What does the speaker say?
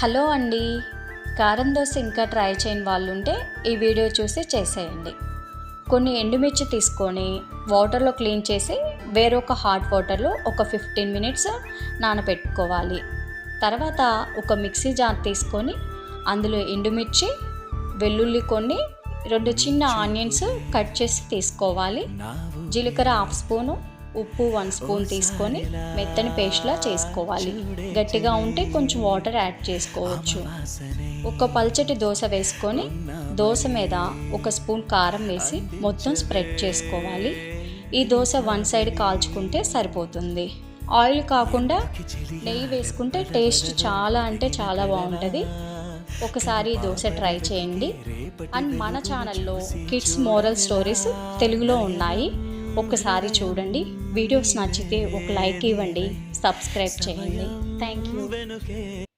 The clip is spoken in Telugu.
హలో అండి. కారం దోశ ఇంకా ట్రై చేయని వాళ్ళు ఉంటే ఈ వీడియో చూసి చేసేయండి. కొన్ని ఎండుమిర్చి తీసుకొని వాటర్లో క్లీన్ చేసి వేరొక హాట్ వాటర్లో ఒక ఫిఫ్టీన్ మినిట్స్ నానబెట్టుకోవాలి తర్వాత ఒక మిక్సీ జార్ తీసుకొని అందులో ఎండుమిర్చి వెల్లుల్లి కొన్ని రెండు చిన్న ఆనియన్స్ కట్ చేసి తీసుకోవాలి. జీలకర్ర హాఫ్ స్పూను ఉప్పు వన్ స్పూన్ తీసుకొని మెత్తని పేస్ట్లా చేసుకోవాలి. గట్టిగా ఉంటే కొంచెం వాటర్ యాడ్ చేసుకోవచ్చు. ఒక పల్చటి దోశ వేసుకొని దోశ మీద ఒక స్పూన్ కారం వేసి మొత్తం స్ప్రెడ్ చేసుకోవాలి. ఈ దోశ వన్ సైడ్ కాల్చుకుంటే సరిపోతుంది. ఆయిల్ కాకుండా నెయ్యి వేసుకుంటే టేస్ట్ చాలా అంటే చాలా బాగుంటుంది. ఒకసారి దోశ ట్రై చేయండి. అండ్ మన ఛానల్లో కిడ్స్ మోరల్ స్టోరీస్ తెలుగులో ఉన్నాయి. ఒక్కసారి చూడండి. వీడియోస్ నచ్చితే ఒక లైక్ ఇవ్వండి. సబ్స్క్రైబ్ చేయండి. Thank you